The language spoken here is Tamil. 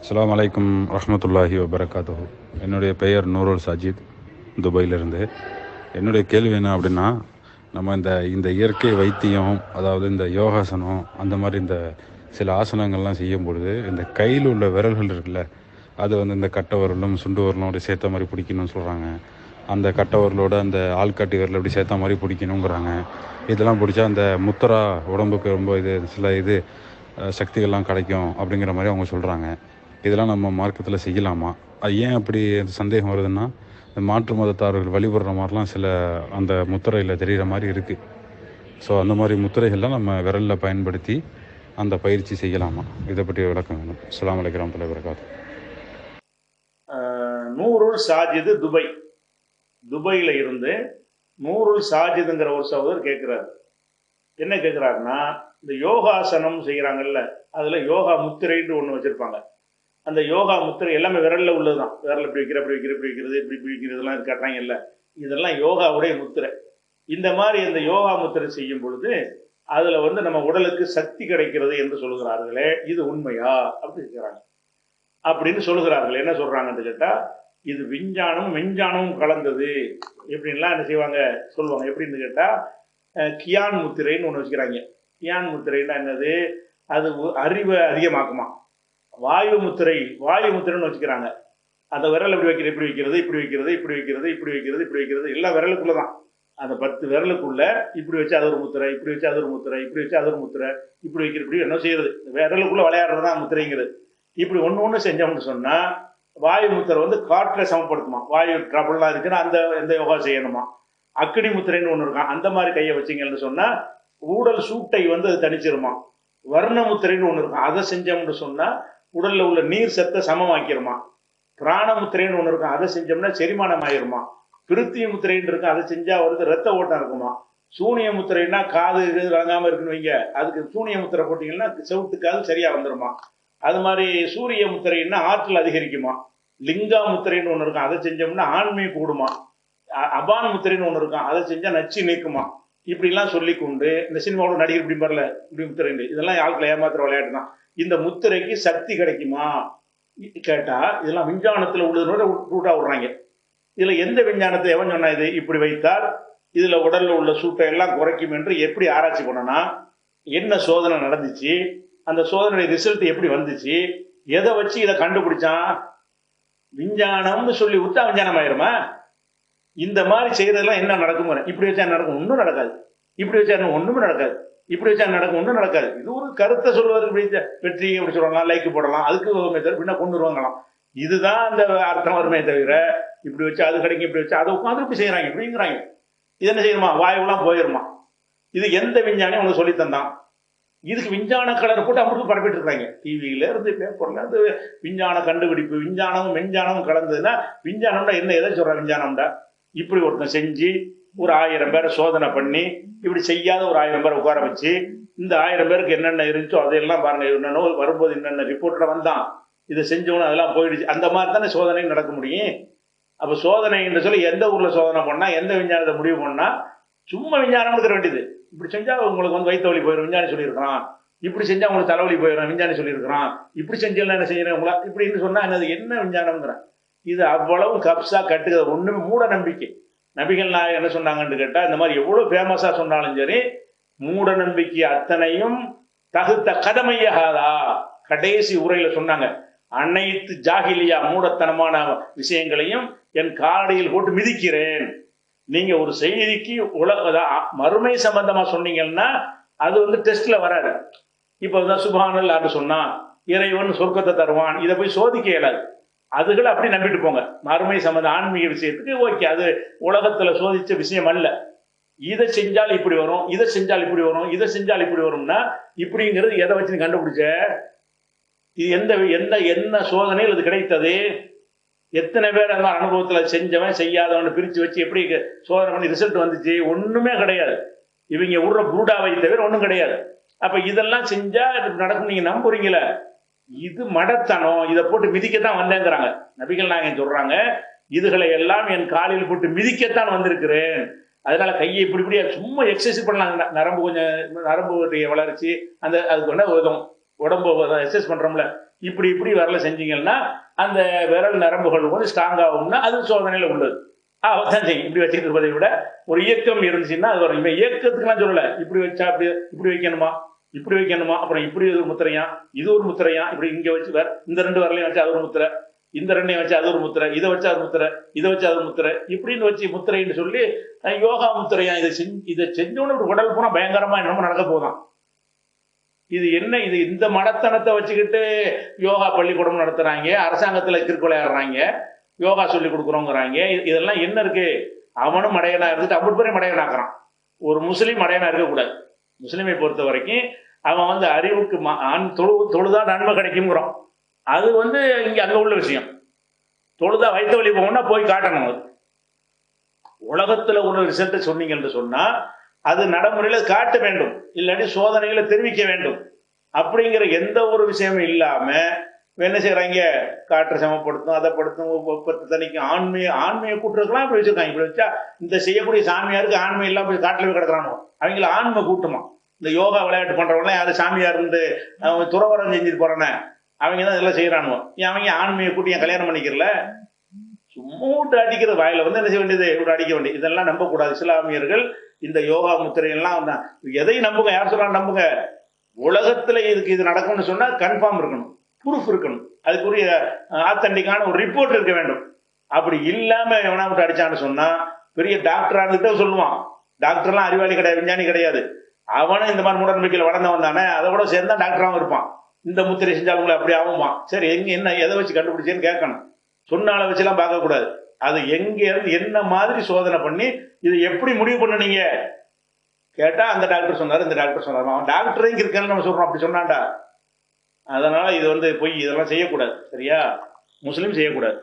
அஸ்லாம் அலைக்கும் ரஹமத்துல்லாஹி வபரகாத்தோ என்னுடைய பெயர் நூருல் சஜித் துபாயிலிருந்து. என்னுடைய கேள்வி என்ன அப்படின்னா நம்ம இந்த இந்த இயற்கை வைத்தியம் அதாவது இந்த யோகாசனம் அந்த மாதிரி இந்த சில ஆசனங்கள்லாம் செய்யும் பொழுது இந்த கையில் உள்ள விரல்கள் இருக்குல்ல அது வந்து இந்த கட்டை விரலும் சுண்டு விரலும் அப்படி சேர்த்த மாதிரி பிடிக்கணும்னு சொல்கிறாங்க அந்த கட்டைவரலோட அந்த ஆள்காட்டி விரல் அப்படி சேர்த்த மாதிரி பிடிக்கணுங்கிறாங்க இதெல்லாம் பிடிச்சா அந்த முத்தரா உடம்புக்கு ரொம்ப இது சில இது சக்திகள்லாம் கிடைக்கும் அப்படிங்கிற மாதிரி அவங்க சொல்கிறாங்க இதெல்லாம் நம்ம மார்க்கத்தில் செய்யலாமா? அது ஏன் அப்படி அந்த சந்தேகம் வருதுன்னா இந்த மாற்று மதத்தார்கள் வழிபடுற மாதிரிலாம் சில அந்த முத்திரையில் தெரிகிற மாதிரி இருக்குது ஸோ அந்த மாதிரி முத்திரைகள்லாம் நம்ம விரலில் பயன்படுத்தி அந்த பயிற்சி செய்யலாமா? இதை பற்றி விளக்கம் வேணும். அஸ்ஸலாமு அலைக்கும் வரஹ்மத்துல்லாஹி வபரகாத்துஹு. நூருல் சாஜிது துபை. துபையில் இருந்து நூருல் சாஜிதுங்கிற ஒரு சகோதரர் கேட்குறாரு என்ன கேட்குறாருன்னா இந்த யோகாசனம் செய்கிறாங்கல்ல அதில் யோகா முத்திரைன்னு ஒன்று வச்சுருப்பாங்க. அந்த யோகா முத்திரை எல்லாமே விரலில் உள்ளது தான் விரல் இப்படி வைக்கிற இப்படி வைக்கிற இப்படி வைக்கிறது இப்படி இப்படி வைக்கிறதுலாம் இல்லை. இதெல்லாம் யோகாவுடைய முத்திரை. இந்த மாதிரி இந்த யோகா முத்திரை செய்யும் பொழுது அதில் வந்து நம்ம உடலுக்கு சக்தி கிடைக்கிறது என்று சொல்லுகிறார்களே இது உண்மையா? அப்படி கேட்குறாங்க அப்படின்னு சொல்லுகிறார்கள். என்ன சொல்கிறாங்கன்னு கேட்டால் இது விஞ்ஞானம் விஞ்ஞானமும் கலந்தது. எப்படின்லாம் என்ன செய்வாங்க? சொல்லுவாங்க. எப்படின்னு கேட்டால் கியான் முத்திரைன்னு ஒன்று வச்சுக்கிறாங்க. கியான் முத்திரைன்னா என்னது? அது அறிவை அதிகமாக்குமா. வாயு முத்திரை வாயு முத்திரைன்னு வச்சுக்கிறாங்க. அந்த விரல் இப்படி வைக்கிறது இப்படி வைக்கிறது இப்படி வைக்கிறது இப்படி வைக்கிறது இப்படி வைக்கிறது இப்படி வைக்கிறது எல்லாம் விரலுக்குள்ள தான் அந்த பத்து விரலுக்குள்ள இப்படி வச்சு அது ஒரு முத்திரை இப்படி வச்சு அது ஒரு முத்திரை இப்படி வச்சு அது ஒரு முத்திரை இப்படி வைக்கிற இப்படி என்ன செய்யறது? விரலுக்குள்ள விளையாடுறது தான் முத்திரைங்கிறது. இப்படி ஒன்று ஒன்று செஞ்சோம்னு சொன்னால் வாயு முத்திரை வந்து காற்றை சமப்படுத்துமா? வாயு ட்ரபிள்லாம் இருக்குன்னா அந்த எந்த யோகா செய்யணுமா? அக்கினி முத்திரைன்னு ஒன்று இருக்கான் அந்த மாதிரி கையை வச்சிங்கன்னு சொன்னால் ஊடல் சூட்டை வந்து அது தனிச்சிருமா வர்ண முத்திரைன்னு ஒன்று இருக்கும் அதை செஞ்சோம்னு சொன்னால் உடலில் உள்ள நீர் சத்தை சமமாக்கிருமா? பிராண முத்திரைன்னு ஒன்று இருக்கும் அதை செஞ்சோம்னா செரிமானம் ஆயிருமா? பிருத்திய முத்திரைன்னு இருக்கும் அதை செஞ்சால் வந்து ரத்த ஓட்டம் இருக்குமா? சூனிய முத்திரைன்னா காது இது வழங்காமல் இருக்குன்னு வைங்க. அதுக்கு சூனிய முத்திரை போட்டிங்கன்னா செவுட்டு காது சரியாக வந்துருமா? அது மாதிரி சூரிய முத்திரைன்னா ஆற்றல் அதிகரிக்குமா? லிங்கா முத்திரைன்னு ஒன்று இருக்கும் அதை செஞ்சோம்னா ஆண்மை கூடுமா? அபான் முத்திரைன்னு ஒன்று இருக்கும் அதை செஞ்சா நச்சு நீக்குமா? இப்படிலாம் சொல்லி கொண்டு இந்த சினிமாவோட நடிகர் இப்படி வரல இப்படி முத்திரைண்டு இதெல்லாம் ஆட்களை ஏமாத்துற விளையாட்டு தான் இந்த முத்திரைக்கு சக்தி கிடைக்குமா? கேட்டால் இதெல்லாம் விஞ்ஞானத்தில் உள்ளதோட ரூட்டாக விடுறாங்க. இதில் எந்த விஞ்ஞானத்தை எவன் சொன்னா இது? இப்படி வைத்தால் இதில் உடலில் உள்ள சூட்டை எல்லாம் குறைக்கும் என்று எப்படி ஆராய்ச்சி பண்ணனா? என்ன சோதனை நடந்துச்சு? அந்த சோதனை ரிசல்ட் எப்படி வந்துச்சு? எதை வச்சு இதை கண்டுபிடிச்சான்? விஞ்ஞானம்னு சொல்லி விட்டா விஞ்ஞானம் ஆயிருமா? இந்த மாதிரி செய்யறதெல்லாம் என்ன நடக்கும்? இப்படி வச்சா நடக்கும்? ஒன்றும் நடக்காது. இப்படி வச்சா என்ன? நடக்காது. இப்படி வச்சா நடக்கும் ஒன்றும் நடக்காது. இது ஒரு கருத்தை சொல்வதற்கு இப்படி வெற்றி அப்படி சொல்லலாம் லைக் போடலாம் அதுக்கு வருமே தவிர பின்ன கொண்டு வருவாங்களாம். இதுதான் அந்த அர்த்தம் வருமே தவிர இப்படி வச்சு அது கிடைக்கும் இப்படி வச்சு அதை உட்காந்து இப்படி செய்கிறாங்க இப்படிங்கிறாங்க. இது என்ன செய்யணுமா? வாயுலாம் போயிருமா இது எந்த விஞ்ஞானியும் உனக்கு சொல்லி தந்தான் இதுக்கு விஞ்ஞான கலர் போட்டு அவங்களுக்கு பரப்பிட்டு இருக்காங்க. டிவியில இருந்து பேப்பர்ல இருந்து விஞ்ஞான கண்டுபிடிப்பு விஞ்ஞானமும் மெஞ்ஞானமும் கலந்ததுன்னா விஞ்ஞானம்டா என்ன எதை சொல்ற விஞ்ஞானம்டா? இப்படி ஒருத்தன் செஞ்சு ஒரு ஆயிரம் பேரை சோதனை பண்ணி இப்படி செய்யாத ஒரு ஆயிரம் பேரை உட்கார வச்சு இந்த ஆயிரம் பேருக்கு என்னென்ன இருந்துச்சோ அதையெல்லாம் பாருங்க என்னென்ன வரும்போது என்னென்ன ரிப்போர்ட்டில் வந்தான். இதை செஞ்சவனு அதெல்லாம் போயிடுச்சு. அந்த மாதிரி தானே சோதனை நடக்க முடியும். அப்போ சோதனை என்று சொல்லி எந்த ஊரில் சோதனை பண்ணால் எந்த விஞ்ஞானத்தை முடிவு பண்ணால் சும்மா விஞ்ஞானம் எடுக்க வேண்டியது. இப்படி செஞ்சால் உங்களுக்கு வந்து வயிற்று வலி போயிடும் விஞ்ஞானி சொல்லியிருக்கிறான். இப்படி செஞ்சால் உங்களுக்கு தலைவலி போயிடும் விஞ்ஞானி சொல்லியிருக்கிறான். இப்படி செஞ்சா என்ன செய்யணும் உங்களா? இப்படின்னு சொன்னால் என்னது என்ன விஞ்ஞானம்ங்கிறேன் இது அவ்வளவு கப்ஸாக கட்டுகிறது. ஒன்றுமே மூட நம்பிக்கை. நபிகள் நாயகம் என்ன சொன்னாங்கன்னு கேட்டால் இந்த மாதிரி எவ்வளோ ஃபேமஸாக சொன்னாலும் சரி மூட நம்பிக்கை அத்தனையும் தகுத்த கடமையாகாதா கடைசி உரையில் சொன்னாங்க. அனைத்து ஜாகிலியா மூடத்தனமான விஷயங்களையும் என் காலடியில் போட்டு மிதிக்கிறேன். நீங்க ஒரு செய்திக்கு உலக மறுமை சம்பந்தமா சொன்னீங்கன்னா அது வந்து டெஸ்ட்ல வராது. இப்போ தான் சுபானல் அப்படின்னு சொன்னா இறைவன் சொர்க்கத்தை தருவான். இதை போய் சோதிக்க இயலாது. அதுகளை அப்படி நம்பிட்டு போங்க. மறுமை சம்மந்த ஆன்மீக விஷயத்துக்கு ஓகே அது உலகத்துல சோதிச்ச விஷயம் அல்ல. இதை செஞ்சால் இப்படி வரும் இதை செஞ்சால் இப்படி வரும் இதை செஞ்சால் இப்படி வரும்னா இப்படிங்கிறது எதை வச்சு நீ கண்டுபிடிச்ச? இது எந்த எந்த என்ன சோதனையில் அது கிடைத்தது? எத்தனை பேர் அந்த அனுபவத்தில் செஞ்சவன் செய்யாதவன் பிரித்து வச்சு எப்படி சோதனை பண்ணி ரிசல்ட் வந்துச்சு? ஒன்றுமே கிடையாது. இவங்க விடுற புருடாவை தவிர ஒன்றும் கிடையாது. அப்போ இதெல்லாம் செஞ்சால் இது நடக்கும் நீங்கள் நம்புறீங்களே? இது மடத்தனம் இதை போட்டு மிதிக்கத்தான் வந்தேங்கிறாங்க. நபிகள் நாயகன் சொல்றாங்க இதுகளை எல்லாம் என் காலில் போட்டு மிதிக்கத்தான் வந்திருக்கிறேன். அதனால கையை இப்படி இப்படியா சும்மா எக்ஸசைஸ் பண்ணலாங்க நரம்பு கொஞ்சம் நரம்புடைய வளர்ச்சி அந்த அதுக்கு என்ன உதவும் உடம்பு எக்ஸசைஸ் பண்றோம்ல. இப்படி இப்படி வரல செஞ்சீங்கன்னா அந்த விரல் நரம்புகள் கொஞ்சம் ஸ்ட்ராங் ஆகும்னா அது சோதனையில் உள்ளது. அவதான் செய்யும். இப்படி வச்சுட்டு இருப்பதை விட ஒரு இயக்கம் இருந்துச்சுன்னா அது வரும். இப்போ இயக்கத்துக்குலாம் சொல்லலை. இப்படி வச்சா அப்படி இப்படி வைக்கணுமா? இப்படி வைக்கணுமா அப்புறம் இப்படி ஒரு முத்திரையா? இது ஒரு முத்திரையா? இப்படி இங்க வச்சு வேற இந்த ரெண்டு வரலையும் வச்சு அது ஒரு முத்திரை. இந்த ரெண்டையும் வச்சு அது ஒரு முத்திரை. இதை வச்சு அது முத்திரை. இதை வச்சு அது முத்திரை. இப்படின்னு வச்சு முத்திரைன்னு சொல்லி யோகா முத்திரையா? இதை செஞ்சு இதை செஞ்சோன்னு ஒரு உடல் போனா பயங்கரமா என்னமோ நடக்க போதான் இது என்ன? இது இந்த மடத்தனத்தை வச்சுக்கிட்டு யோகா பள்ளிக்கூடம் நடத்துறாங்க. அரசாங்கத்துல கிற்கொலையாடுறாங்க யோகா சொல்லி கொடுக்குறோங்கிறாங்க. இதெல்லாம் என்ன இருக்கு? அவனும் மடையனா இருந்துட்டு அப்படி பேரையும் மடையனாக்குறான். ஒரு முஸ்லீம் மடையனா இருக்கக்கூடாது. முஸ்லீமை பொறுத்த வரைக்கும் அவன் வந்து அறிவுக்கு தொழு தொழுதான் நன்மை கிடைக்குங்கிறோம் அது வந்து இங்கே அங்கே உள்ள விஷயம். தொழுதா வைத்த வழி போகணும்னா போய் காட்டணும் அது. உலகத்தில் உள்ள ரிசல்ட்டை சொன்னீங்க என்று அது நடைமுறையில் காட்ட வேண்டும். இல்லாட்டி சோதனைகளை தெரிவிக்க வேண்டும். அப்படிங்கிற எந்த ஒரு விஷயமும் இல்லாமல் என்ன செய்கிறாங்க காற்று சமப்படுத்தும் அதை படுத்தும் வெப்பத்தை தணிக்கும் ஆண்மையை கூட்டுறதுக்கெல்லாம் இப்படி வச்சுருக்காங்க. இப்படி வச்சா இந்த செய்யக்கூடிய சாமியாருக்கு ஆண்மை இல்லாம போய் காட்டில் போய் கிடக்குறானோ அவங்கள ஆண்மை கூட்டுமா? இந்த யோகா விளையாட்டு பண்ணுறவங்களாம் யார்? சாமியார் இருந்து அவங்க துறவரம் செஞ்சுட்டு போகிறானே அவங்க தான் இதெல்லாம் செய்கிறானுவோ ஏன் அவங்க ஆண்மையை கூட்டி என் கல்யாணம் பண்ணிக்கிறல? சும்மா விட்டு அடிக்கிற வாயில வந்து என்ன செய்ய வேண்டியது? விட்டு அடிக்க வேண்டியது. இதெல்லாம் நம்பக்கூடாது. இஸ்லாமியர்கள் இந்த யோகா முத்திரையெல்லாம் எதையும் நம்புங்க. யார் சொல்றாங்க நம்புங்க. உலகத்தில் இதுக்கு இது நடக்கும்னு சொன்னால் கன்ஃபார்ம் இருக்கணும். ப்ரூஃப் இருக்கணும். அதுக்குரிய ஆத்தன்டிக்கான ஒரு ரிப்போர்ட் இருக்க வேண்டும். அப்படி இல்லாம எவனா விட்டு அடிச்சான்னு சொன்னா பெரிய டாக்டர் இருந்துட்டு சொல்லுவான். டாக்டர்லாம் அறிவாளி கிடையாது விஞ்ஞானி கிடையாது. அவனும் இந்த மாதிரி மூடநம்பிக்கையில் வளர்ந்தவன் தானே அதை கூட சேர்ந்தா டாக்டராகவும் இருப்பான். இந்த முத்திரை செஞ்சாலும் அப்படி ஆகுமா சரி எங்க என்ன எதை வச்சு கண்டுபிடிச்சேன்னு கேட்கணும். சொன்னால வச்சுலாம் பார்க்கக்கூடாது. அது எங்க இருந்து என்ன மாதிரி சோதனை பண்ணி இதை எப்படி முடிவு பண்ணுனீங்க? கேட்டா அந்த டாக்டர் சொன்னாரு இந்த டாக்டர் சொன்னாரு. அவன் டாக்டரே இங்க இருக்கான்னு நம்ம சொல்றோம். அப்படி சொன்னான்டா. அதனால் இது வந்து பொய் இதெல்லாம் செய்யக்கூடாது சரியா? முஸ்லீம் செய்யக்கூடாது.